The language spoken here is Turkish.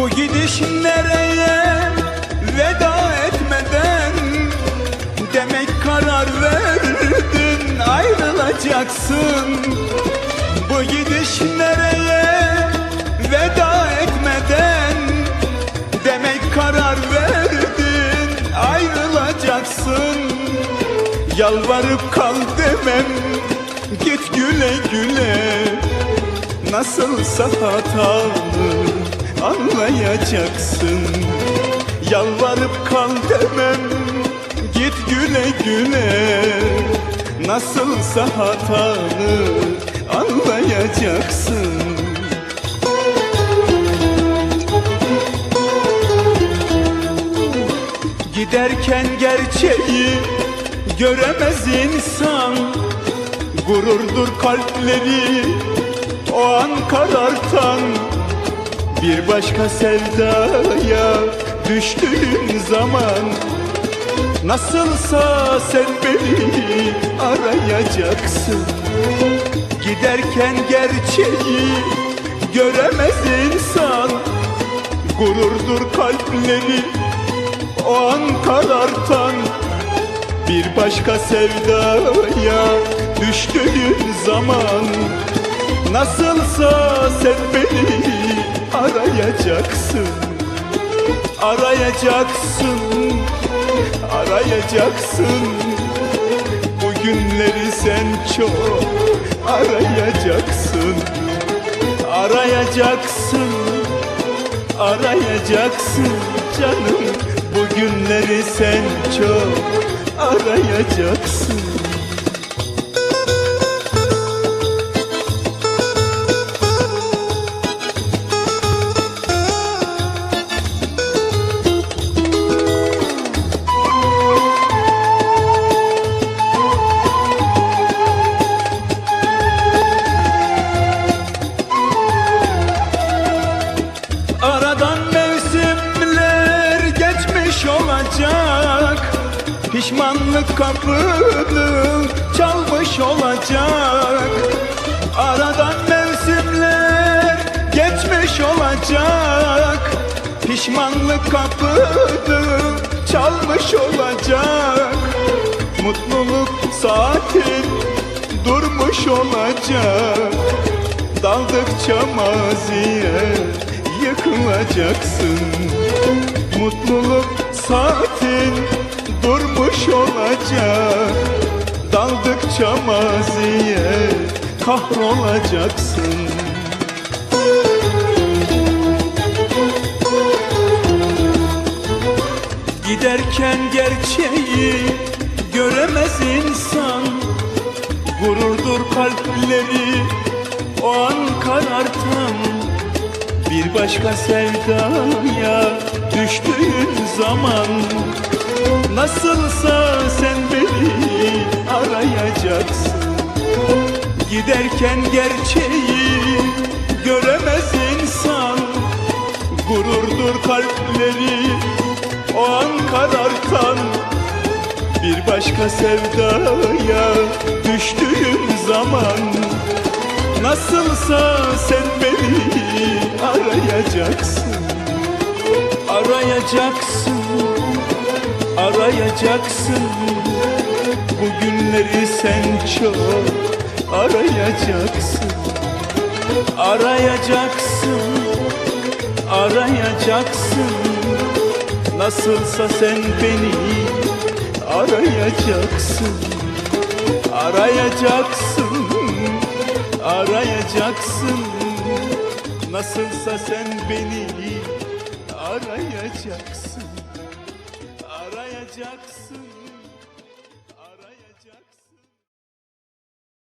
Bu gidişin nereye? Veda etmeden Demek karar verdin ayrılacaksın. Bu gidiş nereye? Veda etmeden Demek karar verdin ayrılacaksın. Yalvarıp kal demem git güle güle. Nasılsa hatalı anlayacaksın. Yalvarıp kal demem. Git güle güle Nasılsa hatanı anlayacaksın. Giderken gerçeği göremez insan. Gururdur kalpleri o an karartan Bir başka sevdaya düştüğün zaman Nasılsa sen beni arayacaksın. Giderken gerçeği göremez insan. Gururdur kalpleri o an karartan. Bir başka sevdaya düştüğün zaman Nasılsa sen beni arayacaksın. Arayacaksın, arayacaksın. Bu günleri sen çok arayacaksın. Arayacaksın, arayacaksın canım. Bu günleri sen çok arayacaksın Pişmanlık kapını çalmış olacak. Aradan mevsimler geçmiş olacak. Pişmanlık kapını çalmış olacak. Mutluluk saatin durmuş olacak. Daldıkça maziye yıkılacaksın. Mutluluk saatin durmuş olacak. Daldıkça maziye kahrolacaksın. Giderken gerçeği göremez insan. Gururdur kalpleri o an karartan. Bir başka sevdaya düştüğün zaman Nasılsa sen beni arayacaksın. Giderken gerçeği göremez insan. Gururdur kalpleri o an karartan Bir başka sevdaya düştüğün zaman Nasılsa sen beni arayacaksın. Arayacaksın, arayacaksın. Bu günleri sen çok arayacaksın. Arayacaksın, arayacaksın. Nasılsa sen beni arayacaksın. Arayacaksın, arayacaksın. Nasılsa sen beni arayacaksın olacaksın